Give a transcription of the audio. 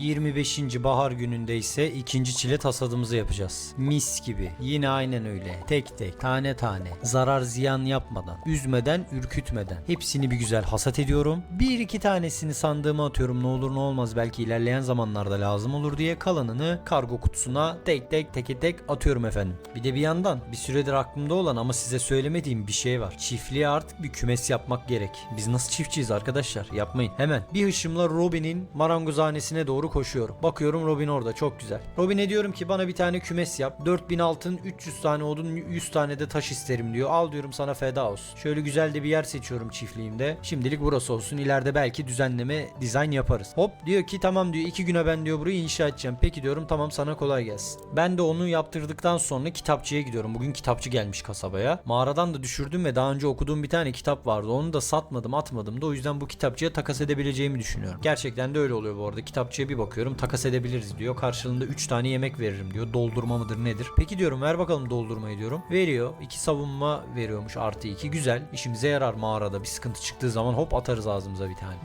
25. bahar gününde ise ikinci çile hasadımızı yapacağız. Mis gibi. Yine aynen öyle. Tek tek, tane tane. Zarar ziyan yapmadan, üzmeden, ürkütmeden. Hepsini bir güzel hasat ediyorum. Bir iki tanesini sandığıma atıyorum ne olur ne olmaz belki ilerleyen zamanlarda lazım olur diye kalanını kargo kutusuna tek tek teke tek atıyorum efendim. Bir de bir yandan bir süredir aklımda olan ama size söylemediğim bir şey var. Çiftliğe artık bir kümes yapmak gerek. Biz nasıl çiftçiyiz arkadaşlar? Yapmayın. Hemen bir hışımla Robin'in marangozhanesine doğru koşuyorum. Bakıyorum Robin orada çok güzel. Robin'e diyorum ki bana bir tane kümes yap. 4000 altın 300 tane odun 100 tane de taş isterim diyor. Al diyorum sana feda olsun. Şöyle güzel de bir yer seçiyorum çiftliğimde. Şimdilik burası olsun. İleride belki düzenleme dizayn yaparız. Hop diyor ki tamam diyor iki güne ben diyor burayı inşa edeceğim. Peki diyorum tamam sana kolay gelsin. Ben de onu yaptırdıktan sonra kitapçıya gidiyorum. Bugün kitapçı gelmiş kasabaya. Mağaradan da düşürdüm ve daha önce okuduğum bir tane kitap vardı. Onu da satmadım atmadım da o yüzden bu kitapçıya takas edebileceğimi düşünüyorum. Gerçekten de öyle oluyor bu arada. Kitapçıya bir bakıyorum takas edebiliriz diyor. Karşılığında 3 tane yemek veririm diyor. Doldurma mıdır nedir? Peki diyorum ver bakalım doldurmayı diyorum. Veriyor. 2 savunma veriyormuş artı 2. Güzel. İşimize yarar mağarada. Bir sıkıntı çıktığı zaman hop atarız ağzımıza bir tane.